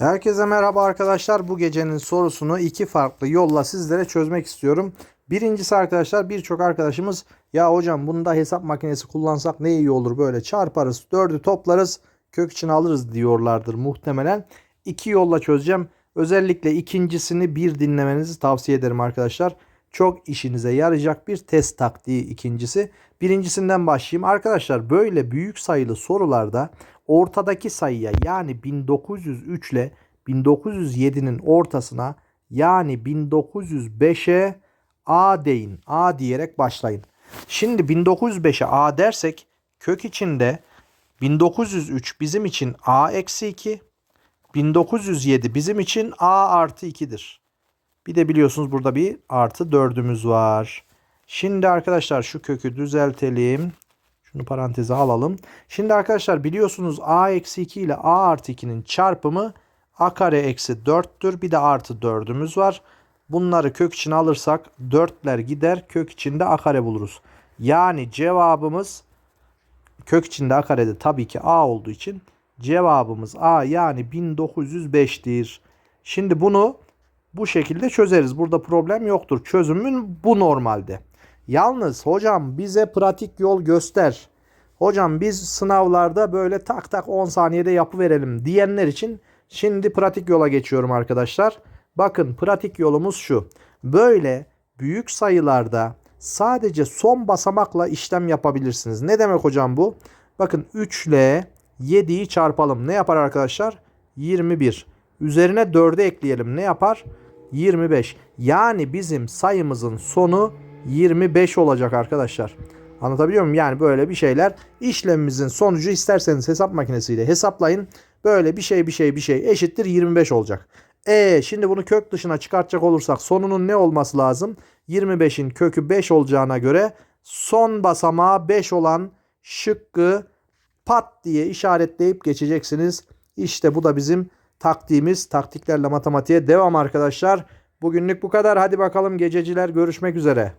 Herkese merhaba arkadaşlar. Bu gecenin sorusunu iki farklı yolla sizlere çözmek istiyorum. Birincisi arkadaşlar birçok arkadaşımız ya hocam bunda hesap makinesi kullansak ne iyi olur böyle çarparız, dördü toplarız, kök içine alırız diyorlardır muhtemelen. İki yolla çözeceğim. Özellikle ikincisini bir dinlemenizi tavsiye ederim arkadaşlar. Çok işinize yarayacak bir test taktiği ikincisi. Birincisinden başlayayım. Arkadaşlar böyle büyük sayılı sorularda ortadaki sayıya yani 1903 ile 1907'nin ortasına yani 1905'e A deyin. A diyerek başlayın. Şimdi 1905'e A dersek kök içinde 1903 bizim için A eksi 2. 1907 bizim için A artı 2'dir. Bir de biliyorsunuz burada bir artı 4'ümüz var. Şimdi arkadaşlar şu kökü düzeltelim. Şunu paranteze alalım. Şimdi arkadaşlar biliyorsunuz a eksi 2 ile a artı 2'nin çarpımı a kare eksi 4'tür. Bir de artı 4'ümüz var. Bunları kök içine alırsak 4'ler gider. Kök içinde a kare buluruz. Yani cevabımız kök içinde a karede tabii ki a olduğu için cevabımız a yani 1905'tir. Şimdi bunu bu şekilde çözeriz. Burada problem yoktur. Çözümün bu normalde. Yalnız hocam bize pratik yol göster. Hocam biz sınavlarda böyle tak tak 10 saniyede yapı verelim diyenler için şimdi pratik yola geçiyorum arkadaşlar. Bakın pratik yolumuz şu. Böyle büyük sayılarda sadece son basamakla işlem yapabilirsiniz. Ne demek hocam bu? Bakın 3 ile 7'yi çarpalım. Ne yapar arkadaşlar? 21. Üzerine 4'ü ekleyelim. Ne yapar? 25. Yani bizim sayımızın sonu 25 olacak arkadaşlar. Anlatabiliyor muyum? Yani böyle bir şeyler işlemimizin sonucu isterseniz hesap makinesiyle hesaplayın. Böyle bir şey bir şey bir şey eşittir 25 olacak. E şimdi bunu kök dışına çıkartacak olursak sonunun ne olması lazım? 25'in kökü 5 olacağına göre son basamağı 5 olan şıkkı pat diye işaretleyip geçeceksiniz. İşte bu da bizim taktiğimiz. Taktiklerle matematiğe devam arkadaşlar. Bugünlük bu kadar. Hadi bakalım gececiler görüşmek üzere.